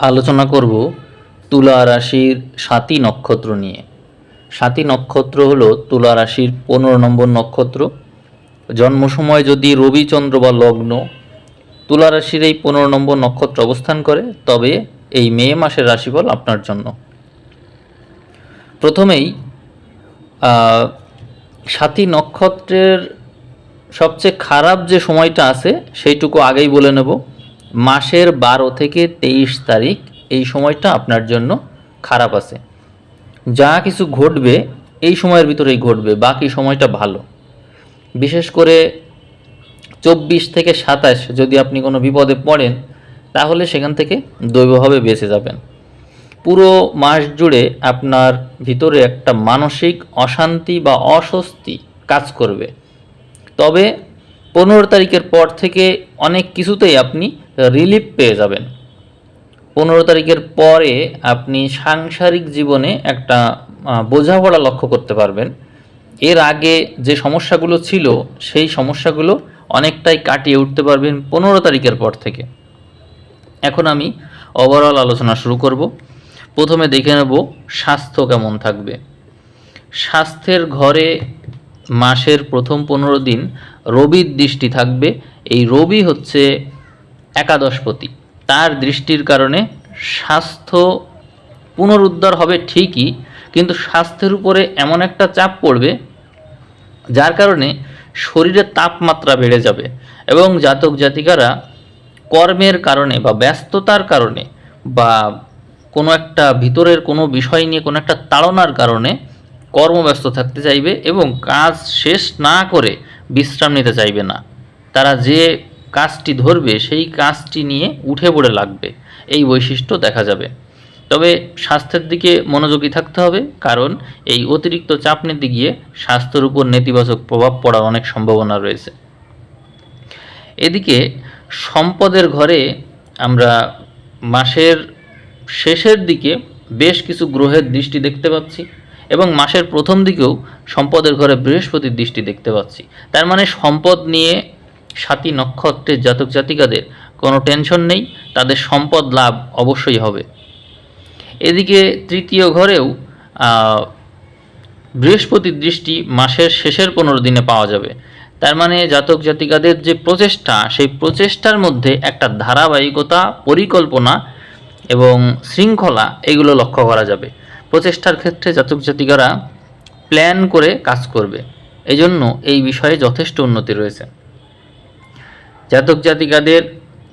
আলোচনা করব তুলা রাশির সাতী নক্ষত্র নিয়ে। সাতী নক্ষত্র হলো তুলা রাশির পনেরো নম্বর নক্ষত্র। জন্ম সময় যদি রবিচন্দ্র বা লগ্ন তুলা রাশির এই পনেরো নম্বর নক্ষত্র অবস্থান করে, তবে এই মে মাসের রাশিফল আপনার জন্য। প্রথমেই সাতী নক্ষত্রের সবচেয়ে খারাপ যে সময়টা আছে, সেইটুকু আগেই বলে নেব। মাসের বারো থেকে তেইশ তারিখ এই সময়টা আপনার জন্য খারাপ আছে। যা কিছু ঘটবে এই সময়ের ভিতরেই ঘটবে, বাকি সময়টা ভালো। বিশেষ করে চব্বিশ থেকে সাতাশ যদি আপনি কোনো বিপদে পড়েন, তাহলে সেখান থেকে দৈবভাবে বেঁচে যাবেন। পুরো মাস জুড়ে আপনার ভিতরে একটা মানসিক অশান্তি বা অস্বস্তি কাজ করবে। তবে পনেরো তারিখের পর থেকে অনেক কিছুতেই আপনি রিলিফ পেয়ে যাবেন। পনেরো তারিখের পরে আপনি সাংসারিক জীবনে একটা বোঝাপড়া লক্ষ্য করতে পারবেন। এর আগে যে সমস্যাগুলো ছিল, সেই সমস্যাগুলো অনেকটাই কাটিয়ে উঠতে পারবেন পনেরো তারিখের পর থেকে। এখন আমি ওভারঅল আলোচনা শুরু করব। প্রথমে দেখে নেব স্বাস্থ্য কেমন থাকবে। স্বাস্থ্যের ঘরে মাসের প্রথম পনেরো দিন রবির দৃষ্টি থাকবে। এই রবি হচ্ছে একাদশপতি। তার দৃষ্টির কারণে স্বাস্থ্য পুনরুদ্ধার হবে ঠিকই, কিন্তু স্বাস্থ্যের উপরে এমন একটা চাপ পড়বে, যার কারণে শরীরের তাপমাত্রা বেড়ে যাবে এবং জাতক জাতিকারা কর্মের কারণে বা ব্যস্ততার কারণে বা কোনো একটা ভিতরের কোনো বিষয় নিয়ে কোনো একটা তাড়নার কারণে কর্মব্যস্ত থাকতে চাইবে এবং কাজ শেষ না করে বিশ্রাম নিতে চাইবে না। তারা যে কাজটি ধরবে, সেই কাজটি নিয়ে উঠে পড়ে লাগবে। এই বৈশিষ্ট্য দেখা যাবে। তবে স্বাস্থ্যের দিকে মনোযোগী থাকতে হবে, কারণ এই অতিরিক্ত চাপ নিতে গিয়ে স্বাস্থ্যের উপর নেতিবাচক প্রভাব পড়ার অনেক সম্ভাবনা রয়েছে। এদিকে সম্পদের ঘরে আমরা মাসের শেষের দিকে বেশ কিছু গ্রহের দৃষ্টি দেখতে পাচ্ছি এবং মাসের প্রথম দিকেও সম্পদের ঘরে বৃহস্পতির দৃষ্টি দেখতে পাচ্ছি। তার মানে সম্পদ নিয়ে সাতী নক্ষত্রের জাতক জাতিকাদের কোনো টেনশন নেই তাদের সম্পদ লাভ অবশ্যই হবে। এদিকে তৃতীয় ঘরেও আহ, বৃহস্পতির দৃষ্টি মাসের শেষের পনেরো দিনে পাওয়া যাবে। তার মানে জাতক জাতিকাদের যে প্রচেষ্টা সেই প্রচেষ্টার মধ্যে একটা ধারাবাহিকতা পরিকল্পনা এবং শৃঙ্খলা এগুলো লক্ষ্য করা যাবে। প্রচেষ্টার ক্ষেত্রে জাতক জাতিকারা প্ল্যান করে কাজ করবে। এই জন্য এই বিষয়ে যথেষ্ট উন্নতি রয়েছে। জাতক জাতিকাদের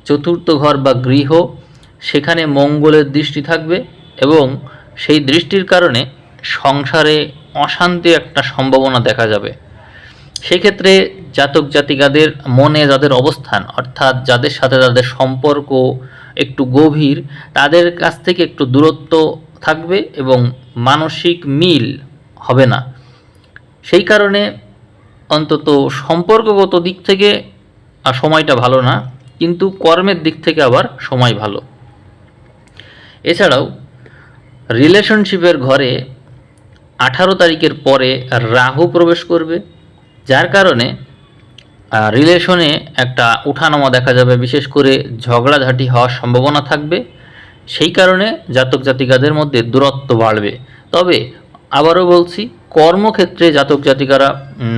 চতুর্থ ঘর বা গৃহ, সেখানে মঙ্গলের দৃষ্টি থাকবে এবং সেই দৃষ্টির কারণে সংসারে অশান্তির একটা সম্ভাবনা দেখা যাবে। সেক্ষেত্রে জাতক জাতিকাদের মনে যাদের অবস্থান, অর্থাৎ যাদের সাথে তাদের সম্পর্ক একটু গভীর, তাদের কাছ থেকে একটু দূরত্ব থাকবে এবং মানসিক মিল হবে না। সেই কারণে অন্তত সম্পর্কগত দিক থেকে আর সময়টা ভালো না, কিন্তু কর্মের দিক থেকে আবার সময় ভালো। এছাড়াও, রিলেশনশিপের ঘরে আঠারো তারিখের পরে রাহু প্রবেশ করবে, যার কারণে রিলেশনে একটা উঠানামা দেখা যাবে, বিশেষ করে ঝগড়াঝাটি হওয়ার সম্ভাবনা থাকবে। সেই কারণে জাতক জাতিকাদের মধ্যে দূরত্ব বাড়বে। তবে আবারও বলছি কর্মক্ষেত্রে জাতক জাতিকারা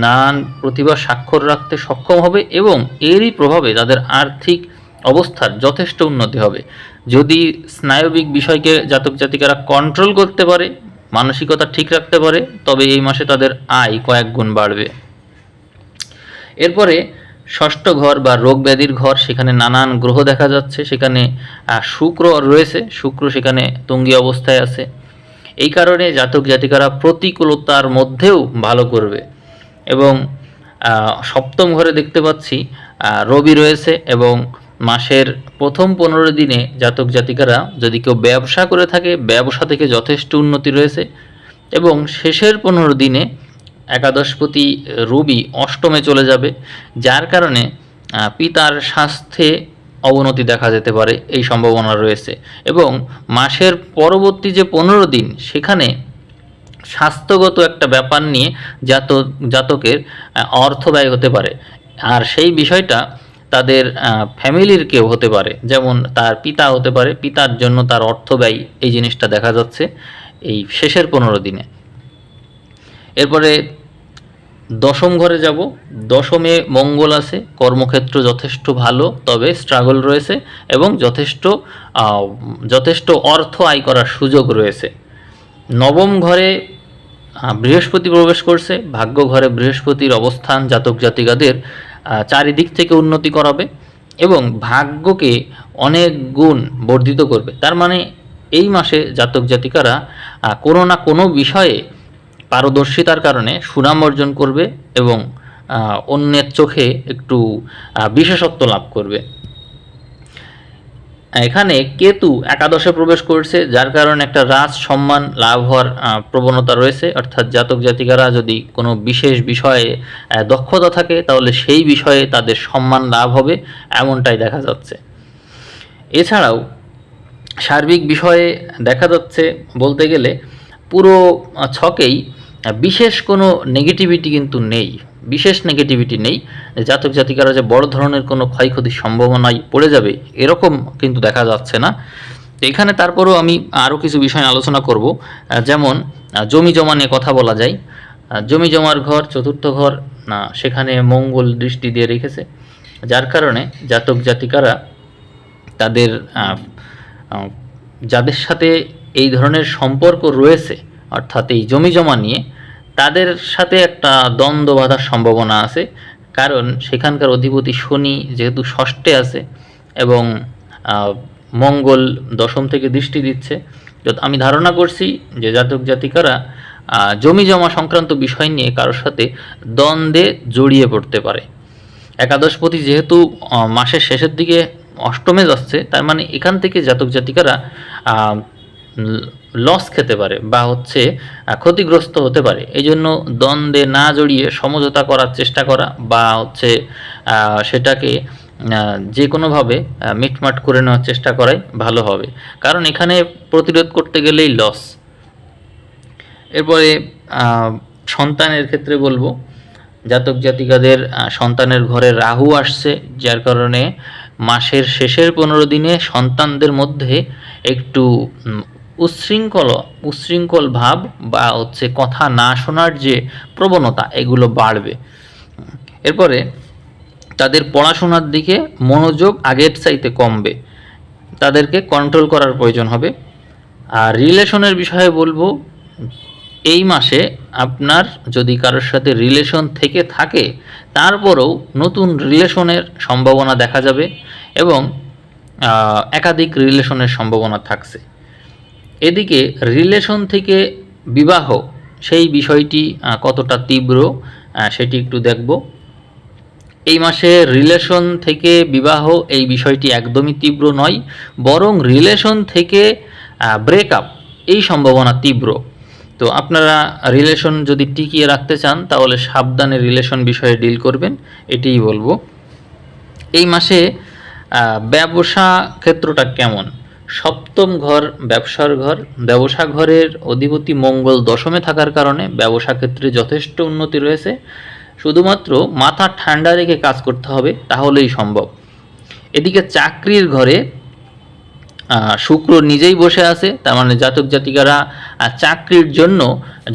নানান প্রতিভা স্বাক্ষর রাখতে সক্ষম হবে এবং এরই প্রভাবে তাদের আর্থিক অবস্থার যথেষ্ট উন্নতি হবে। যদি স্নায়বিক বিষয়কে জাতক জাতিকারা কন্ট্রোল করতে পারে, মানসিকতা ঠিক রাখতে পারে, তবে এই মাসে তাদের আয় কয়েক গুণ বাড়বে। এরপরে ষষ্ঠ ঘর বা রোগ ব্যাধির ঘর, সেখানে নানান গ্রহ দেখা যাচ্ছে। সেখানে শুক্র রয়েছে। শুক্র সেখানে তুঙ্গি অবস্থায় আছে। এই কারণে জাতক জাতিকারা প্রতিকূলতার মধ্যেও ভালো করবে। এবং সপ্তম ঘরে দেখতে পাচ্ছি রবি রয়েছে এবং মাসের প্রথম পনেরো দিনে জাতক জাতিকারা যদি কেউ ব্যবসা করে থাকে, ব্যবসা থেকে যথেষ্ট উন্নতি রয়েছে। এবং শেষের পনেরো দিনে একাদশপতি রবি অষ্টমে চলে যাবে, যার কারণে পিতার স্বাস্থ্যে অবনতি দেখা যেতে পারে, এই সম্ভাবনা রয়েছে। এবং মাসের পরবর্তী যে পনেরো দিন, সেখানে স্বাস্থ্যগত একটা ব্যাপার নিয়ে জাতক জাতকের অর্থ ব্যয় হতে পারে। আর সেই বিষয়টা তাদের ফ্যামিলির কেউ হতে পারে। যেমন তার পিতা হতে পারে, পিতার জন্য তার অর্থ ব্যয়, এই জিনিসটা দেখা যাচ্ছে এই শেষের পনেরো দিনে। এরপরে দশম ঘরে যাব। দশমে মঙ্গল আছে, কর্মক্ষেত্র যথেষ্ট ভালো, তবে স্ট্রাগল রয়েছে এবং যথেষ্ট যথেষ্ট অর্থ আয় করার সুযোগ রয়েছে। নবম ঘরে বৃহস্পতি প্রবেশ করছে। ভাগ্য ঘরে বৃহস্পতির অবস্থান জাতক জাতিকাদের চারিদিক থেকে উন্নতি করাবে এবং ভাগ্যকে অনেক গুণ বর্ধিত করবে। তার মানে এই মাসে জাতক জাতিকারা কোনো না কোনো বিষয়ে পারদর্শিতার কারণে সুনাম অর্জন করবে এবং অন্যের চোখে একটু বিশেষত্ব লাভ করবে। এখানে কেতু একাদশে প্রবেশ করছে, যার কারণে একটা রাজ সম্মান লাভ হওয়ার প্রবণতা রয়েছে। অর্থাৎ জাতক জাতিকারা যদি কোনো বিশেষ বিষয়ে দক্ষতা থাকে, তাহলে সেই বিষয়ে তাদের সম্মান লাভ হবে, এমনটাই দেখা যাচ্ছে। এছাড়াও সার্বিক বিষয়ে দেখা যাচ্ছে বলতে গেলে, পুরো ছকেই বিশেষ কোনো নেগেটিভিটি কিন্তু নেই। বিশেষ নেগেটিভিটি নেই। জাতক জাতিকারা যে বড় ধরনের কোনো ক্ষয়ক্ষতির সম্ভাবনায় পড়ে যাবে, এরকম কিন্তু দেখা যাচ্ছে না। এখানে তারপরেও আমি আরও কিছু বিষয় আলোচনা করব। যেমন জমি জমা নিয়ে কথা বলা যায়। জমি জমার ঘর, চতুর্থ ঘর, না, সেখানে মঙ্গল দৃষ্টি দিয়ে রেখেছে। যার কারণে জাতক জাতিকারা তাদের যাদের সাথে এই ধরনের সম্পর্ক রয়েছে অর্থাৎ এই জমি জমা নিয়ে, তাদের সাথে একটা দ্বন্দ্ব বাঁধার সম্ভাবনা আছে। কারণ সেখানকার অধিপতি শনি যেহেতু ষষ্ঠে আছে এবং মঙ্গল দশম থেকে দৃষ্টি দিচ্ছে। আমি ধারণা করছি যে জাতক জাতিকারা জমি জমা সংক্রান্ত বিষয় নিয়ে কারোর সাথে দ্বন্দ্বে জড়িয়ে পড়তে পারে। একাদশপতি যেহেতু মাসের শেষের দিকে অষ্টমে যাচ্ছে, তার মানে এখান থেকে জাতক জাতিকারা লস খেতে পারে বা হচ্ছে ক্ষতিগ্রস্ত হতে পারে। এই জন্য দ্বন্দ্বে না জড়িয়ে সমঝোতা করার চেষ্টা করা বা হচ্ছে সেটাকে যে কোনোভাবে মিটমাট করে নেওয়ার চেষ্টা করাই ভালো হবে। কারণ এখানে প্রতিরোধ করতে গেলেই লস এরপরে সন্তানের ক্ষেত্রে বলব, জাতক জাতিকাদের সন্তানের ঘরে রাহু আসছে, যার কারণে মাসের শেষের পনেরো দিনে সন্তানদের মধ্যে একটু উচ্ছৃঙ্খল উচ্ছৃঙ্খল ভাব বা হচ্ছে কথা না শোনার যে প্রবণতা, এগুলো বাড়বে। এরপরে তাদের পড়াশোনার দিকে মনোযোগ আগের চাইতে কমবে। তাদেরকে কন্ট্রোল করার প্রয়োজন হবে। আর রিলেশনের বিষয়ে বলব, এই মাসে আপনার যদি কারোর সাথে রিলেশন থেকে থাকে, তারপরেও নতুন রিলেশনের সম্ভাবনা দেখা যাবে এবং একাধিক রিলেশনের সম্ভাবনা থাকছে। এদিকে রিলেশন থেকে বিবাহ, সেই বিষয়টি কতটা তীব্র সেটি একটু দেখব। এই মাসে রিলেশন থেকে বিবাহ, এই বিষয়টি একদমই তীব্র নয়, বরং রিলেশন থেকে ব্রেকআপ এই সম্ভাবনা তীব্র। তো আপনারা রিলেশন যদি টিকিয়ে রাখতে চান, তাহলে সাবধানে রিলেশন বিষয়ে ডিল করবেন, এটিই বলব। এই মাসে ব্যবসা ক্ষেত্রটা কেমন? সপ্তম ঘর, ব্যবসার ঘর, ব্যবসা ঘরের অধিপতি মঙ্গল দশমে থাকার কারণে ব্যবসা ক্ষেত্রে যথেষ্ট উন্নতি রয়েছে। শুধুমাত্র মাথা ঠান্ডা রেখে কাজ করতে হবে, তাহলেই সম্ভব। এদিকে চাকরির ঘরে শুক্র নিজেই বসে আছে, তার মানে জাতক জাতিকারা চাকরির জন্য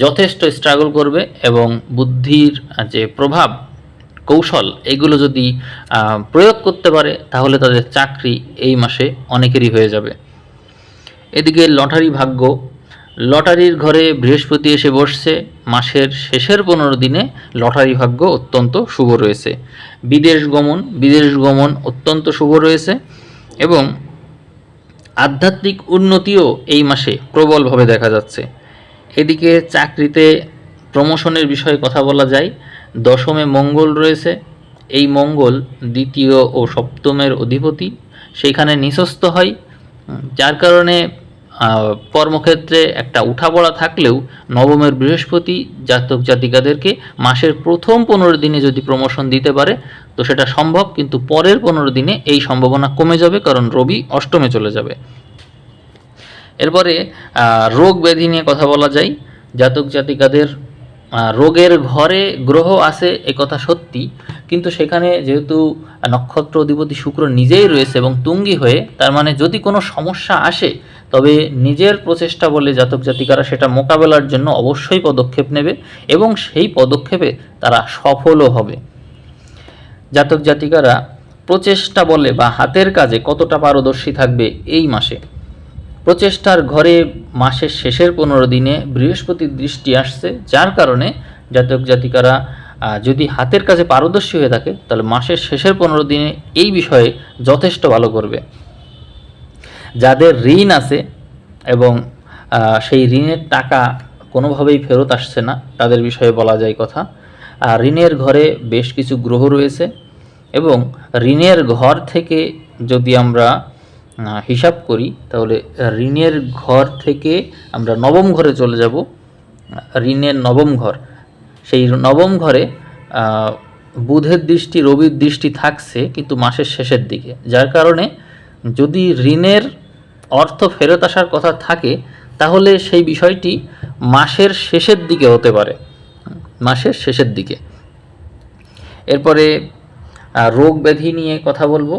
যথেষ্ট স্ট্রাগল করবে এবং বুদ্ধির যে প্রভাব, কৌশল, এগুলো যদি প্রয়োগ করতে পারে, তাহলে তাদের চাকরি এই মাসে অনেকেরই হয়ে যাবে। এদিকে লটারি ভাগ্য। লটারির ঘরে বৃহস্পতি এসে বসছে। মাসের শেষের পনেরো দিনে লটারি ভাগ্য অত্যন্ত শুভ রয়েছে। বিদেশ গমন বিদেশ গমন অত্যন্ত শুভ রয়েছে এবং আধ্যাত্মিক উন্নতিও এই মাসে প্রবলভাবে দেখা যাচ্ছে। এদিকে চাকরিতে প্রমোশনের বিষয়ে কথা বলা যায়। দশমে মঙ্গল রয়েছে। এই মঙ্গল দ্বিতীয় ও সপ্তমের অধিপতি। সেইখানে নিঃস্ত হয়। যার কারণে কর্মক্ষেত্রে একটা উঠাপড়া থাকলেও নবমের বৃহস্পতি জাতক জাতিকাদেরকে মাসের প্রথম পনেরো দিনে যদি প্রমোশন দিতে পারে, তো সেটা সম্ভব, কিন্তু পরের পনেরো দিনে এই সম্ভাবনা কমে যাবে, কারণ রবি অষ্টমে চলে যাবে। এরপরে রোগ ব্যাধি নিয়ে কথা বলা যায়। জাতক জাতিকাদের রোগের ঘরে গ্রহ আছে, এ কথা সত্যি। কিন্তু সেখানে যেহেতু নক্ষত্র অধিপতি শুক্র নিজেই রয়েছে এবং তুঙ্গি হয়ে, তার মানে যদি কোনো সমস্যা আসে, তবে নিজের প্রচেষ্টা বলে জাতক জাতিকারা সেটা মোকাবেলার জন্য অবশ্যই পদক্ষেপ নেবে এবং সেই পদক্ষেপে তারা সফলও হবে। জাতক জাতিকারা প্রচেষ্টা বলে বা হাতের কাজে কতটা পারদর্শী থাকবে এই মাসে। প্রচেষ্টার ঘরে মাসের শেষের পনেরো দিনে বৃহস্পতির দৃষ্টি আসছে, যার কারণে জাতক জাতিকারা যদি হাতের কাজে পারদর্শী হয়ে থাকে, তাহলে মাসের শেষের পনেরো দিনে এই বিষয়ে যথেষ্ট ভালো করবে। যাদের ঋণ আছে এবং সেই ঋণের টাকা কোনোভাবেই ফেরত আসছে না, তাদের বিষয়ে বলা যায় কথা। ঋণের ঘরে বেশ কিছু গ্রহ রয়েছে এবং ঋণের ঘর থেকে যদি আমরা হিসাব করি, তাহলে ঋণের ঘর থেকে আমরা নবম ঘরে চলে যাব। ঋণের নবম ঘর। সেই নবম ঘরে বুধের দৃষ্টি, রবির দৃষ্টি থাকছে কিন্তু মাসের শেষের দিকে। যার কারণে যদি ঋণের অর্থ ফেরত আসার কথা থাকে, তাহলে সেই বিষয়টি মাসের শেষের দিকে হতে পারে। মাসের শেষের দিকে। এরপরে রোগ ব্যাধি নিয়ে কথা বলব।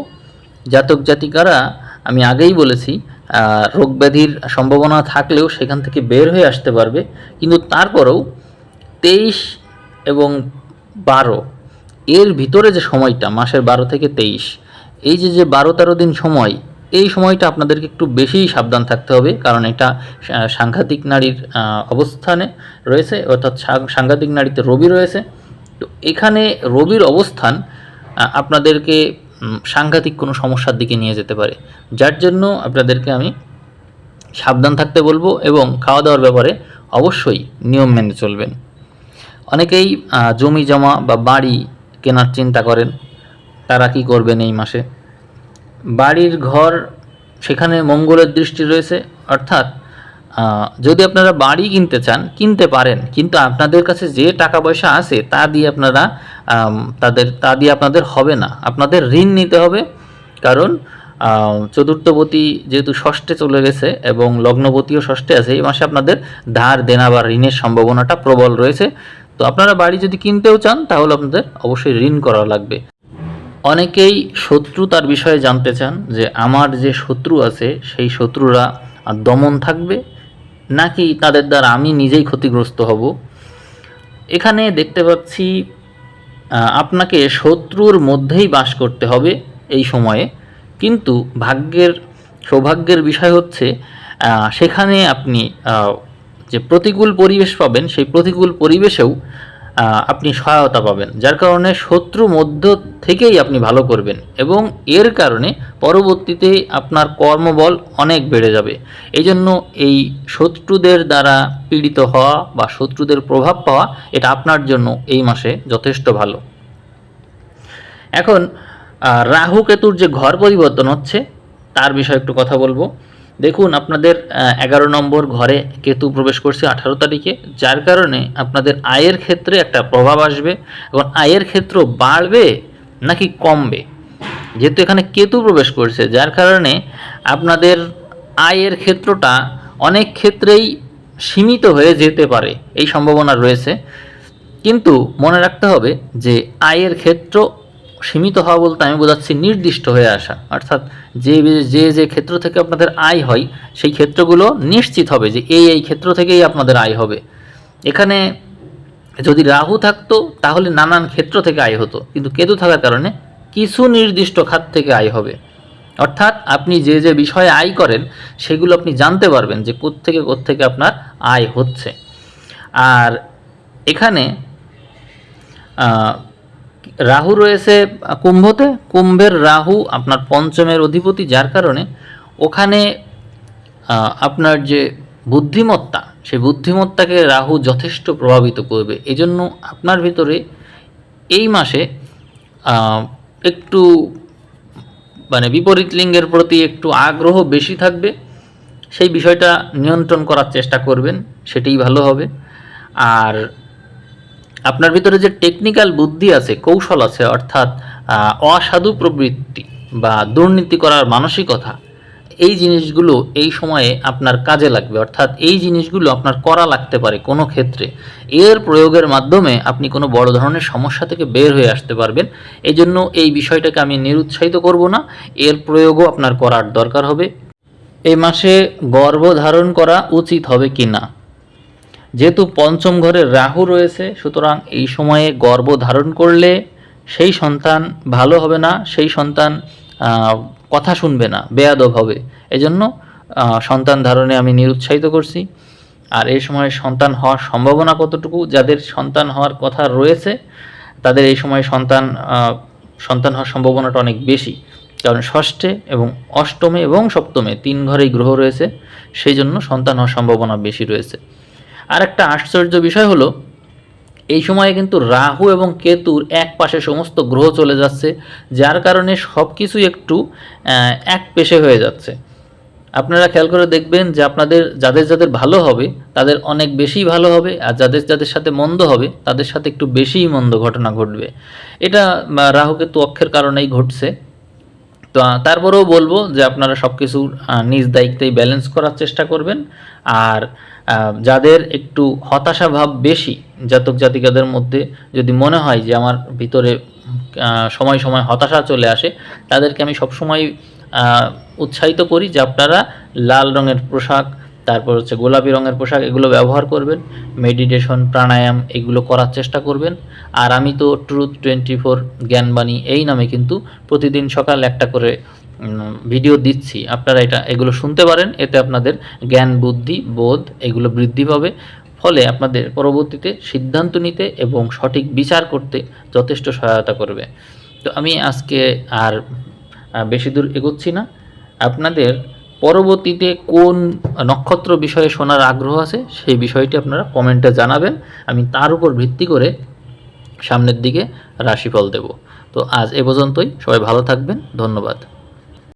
জাতক জাতিকারা, আমি আগেই বলেছি রোগ ব্যাধির সম্ভাবনা থাকলেও সেখান থেকে বের হয়ে আসতে পারবে। কিন্তু তারপরেও তেইশ এবং বারো। এর ভিতরে যে সময়টা, মাসের বারো থেকে তেইশ, এই যে যে বারো তেরো দিন সময়, এই সময়টা আপনাদেরকে একটু বেশিই সাবধান থাকতে হবে, কারণ এটা সাংঘাতিক নারীর অবস্থানে রয়েছে, অর্থাৎ সাংঘাতিক নারীতে রবি রয়েছে। তো এখানে রবির অবস্থান আপনাদেরকে সাংঘাতিক কোনো সমস্যার দিকে নিয়ে যেতে পারে। যার জন্য আপনাদেরকে আমি সাবধান থাকতে বলব এবং খাওয়া দাওয়ার ব্যাপারে অবশ্যই নিয়ম মেনে চলবেন। অনেকেই জমি, জমা বা বাড়ি কেনার চিন্তা করেন, তারা কি করবেন এই মাসে? বাড়ির ঘর সেখানে মঙ্গলের দৃষ্টি রয়েছে, অর্থাৎ যদি আপনারা বাড়ি কিনতে চান, কিনতে পারেন, কিন্তু আপনাদের কাছে যে টাকা পয়সা আছে, তা দিয়ে আপনারা তাদের, তা দিয়ে আপনাদের হবে না। আপনাদের ঋণ নিতে হবে, কারণ চতুর্থপতি যেহেতু ষষ্ঠে চলে গেছে এবং লগ্নপতিও ষষ্ঠে আছে, এই মাসে আপনাদের ধার দেনা বা ঋণের সম্ভাবনাটা প্রবল রয়েছে। তো আপনারা বাড়ি যদি কিনতেও চান, তাহলে আপনাদের অবশ্যই ঋণ করা লাগবে। অনেকেই শত্রুতার বিষয়ে জানতে চান যে, আমার যে শত্রু আছে, সেই শত্রুরা দমন থাকবে? নাকি তাদের দ্বারা আমি নিজেই ক্ষতিগ্রস্ত হব? এখানে দেখতে পাচ্ছি আপনাকে শত্রুর মধ্যেই বাস করতে হবে এই সময়ে। কিন্তু ভাগ্যের সৌভাগ্যের বিষয় হচ্ছে সেখানে আপনি যে প্রতিকূল পরিবেশ পাবেন, সেই প্রতিকূল পরিবেশেও আপনি সহায়তা পাবেন। যার কারণে শত্রু মধ্য থেকেই আপনি ভালো করবেন এবং এর কারণে পরবর্তীতে আপনার কর্মবল অনেক বেড়ে যাবে। এই জন্য এই শত্রুদের দ্বারা পীড়িত হওয়া বা শত্রুদের প্রভাব পাওয়া, এটা আপনার জন্য এই মাসে যথেষ্ট ভালো। এখন রাহু কেতুর যে ঘর পরিবর্তন হচ্ছে, তার বিষয়ে একটু কথা বলব। দেখুন, আপনাদের এগারো নম্বর ঘরে কেতু প্রবেশ করছে আঠারো তারিখে, যার কারণে আপনাদের আয়ের ক্ষেত্রে একটা প্রভাব আসবে এবং আয়ের ক্ষেত্র বাড়বে নাকি কমবে? যেহেতু এখানে কেতু প্রবেশ করছে, যার কারণে আপনাদের আয়ের ক্ষেত্রটা অনেক ক্ষেত্রেই সীমিত হয়ে যেতে পারে, এই সম্ভাবনা রয়েছে। কিন্তু মনে রাখতে হবে যে আয়ের ক্ষেত্র সীমিত হওয়া বলতে আমি বোঝাচ্ছি নির্দিষ্ট হয়ে আসা। অর্থাৎ যে যে যে ক্ষেত্র থেকে আপনাদের আয় হয়, সেই ক্ষেত্রগুলো নিশ্চিত হবে যে এই এই ক্ষেত্র থেকেই আপনাদের আয় হবে। এখানে যদি রাহু থাকতো, তাহলে নানান ক্ষেত্র থেকে আয় হতো। কিন্তু কেতু থাকার কারণে কিছু নির্দিষ্ট খাত থেকে আয় হবে। অর্থাৎ আপনি যে যে বিষয়ে আয় করেন, সেগুলো আপনি জানতে পারবেন যে কোত্থেকে কোত্থেকে আপনার আয় হচ্ছে। আর এখানে রাহু রয়েছে কুম্ভতে। কুম্ভের রাহু আপনার পঞ্চমের অধিপতি, যার কারণে ওখানে আপনার যে বুদ্ধিমত্তা, সেই বুদ্ধিমত্তাকে রাহু যথেষ্ট প্রভাবিত করবে। এজন্য আপনার ভিতরে এই মাসে একটু মানে বিপরীত লিঙ্গের প্রতি একটু আগ্রহ বেশি থাকবে। সেই বিষয়টা নিয়ন্ত্রণ করার চেষ্টা করবেন, সেটাই ভালো হবে। আর আপনার ভিতরে যে টেকনিক্যাল বুদ্ধি আছে, কৌশল আছে, অর্থাৎ অসাধু প্রবৃত্তি বা দুর্নীতি করার মানসিকতা, এই জিনিসগুলো এই সময়ে আপনার কাজে লাগবে। অর্থাৎ এই জিনিসগুলো আপনার করা লাগতে পারে কোনো ক্ষেত্রে। এর প্রয়োগের মাধ্যমে আপনি কোনো বড় ধরনের সমস্যা থেকে বের হয়ে আসতে পারবেন। এই জন্য এই বিষয়টাকে আমি নিরুৎসাহিত করব না। এর প্রয়োগও আপনার করার দরকার হবে। এই মাসে গর্ভ ধারণ করা উচিত হবে কি না যেহেতু পঞ্চম ঘরে রাহু রয়েছে, সুতরাং এই সময়ে গর্ব ধারণ করলে সেই সন্তান ভালো হবে না, সেই সন্তান কথা শুনবে না, বেয়াদব হবে। এজন্য সন্তান ধারণে আমি নিরুৎসাহিত করছি। আর এই সময় সন্তান হওয়ার সম্ভাবনা কতটুকু, যাদের সন্তান হওয়ার কথা রয়েছে, তাদের এই সময় সন্তান সন্তান হওয়ার সম্ভাবনাটা অনেক বেশি। কারণ ষষ্ঠে এবং অষ্টমে এবং সপ্তমে তিন ঘরেই গ্রহ রয়েছে, সেই জন্য সন্তান হওয়ার সম্ভাবনা বেশি রয়েছে। আর একটা আশ্চর্য বিষয় হলো এই সময়ে কিন্তু রাহু এবং কেতুর এক পাশে সমস্ত গ্রহ চলে যাচ্ছে যার কারণে সব কিছুই একটু এক পেশে হয়ে যাচ্ছে। আপনারা খেয়াল করে দেখবেন যে আপনাদের যাদের যাদের ভালো হবে তাদের অনেক বেশি ভালো হবে আর যাদের যাদের সাথে মন্দ হবে তাদের সাথে একটু বেশিই মন্দ ঘটনা ঘটবে। এটা আহ, রাহু কেতু অক্ষের কারণেই ঘটছে। তো তারপরেও বলব যে আপনারা সব কিছু নিজ দায়িত্বেই ব্যালেন্স করার চেষ্টা করবেন। আর যাদের একটু হতাশা ভাব বেশি, জাতক জাতিকাদের মধ্যে যদি মনে হয় যে আমার ভিতরে সময় সময় হতাশা চলে আসে, তাদেরকে আমি সবসময় উৎসাহিত করি যে আপনারা লাল রঙের পোশাক তারপর হচ্ছে গোলাপি রঙের পোশাক, এগুলো ব্যবহার করবেন। মেডিটেশন, প্রাণায়াম, এগুলো করার চেষ্টা করবেন। আর আমি তো ট্রুথ টোয়েন্টি ফোর জ্ঞানবাণী এই নামে কিন্তু প্রতিদিন সকাল একটা করে ভিডিও দিচ্ছি। আপনারা এটা, এগুলো শুনতে পারেন। এতে আপনাদের জ্ঞান, বুদ্ধি, বোধ এগুলো বৃদ্ধি পাবে। ফলে আপনাদের পরবর্তীতে সিদ্ধান্ত নিতে এবং সঠিক বিচার করতে যথেষ্ট সহায়তা করবে। তো আমি আজকে আর বেশি দূর এগোচ্ছি না। আপনাদের পরবর্তীতে কোন নক্ষত্র বিষয়ে শোনার আগ্রহ আছে, সেই বিষয়টি আপনারা কমেন্টে জানাবেন। আমি তার উপর ভিত্তি করে সামনের দিকে রাশিফল দেব। তো আজ এ পর্যন্তই। সবাই ভালো থাকবেন। ধন্যবাদ।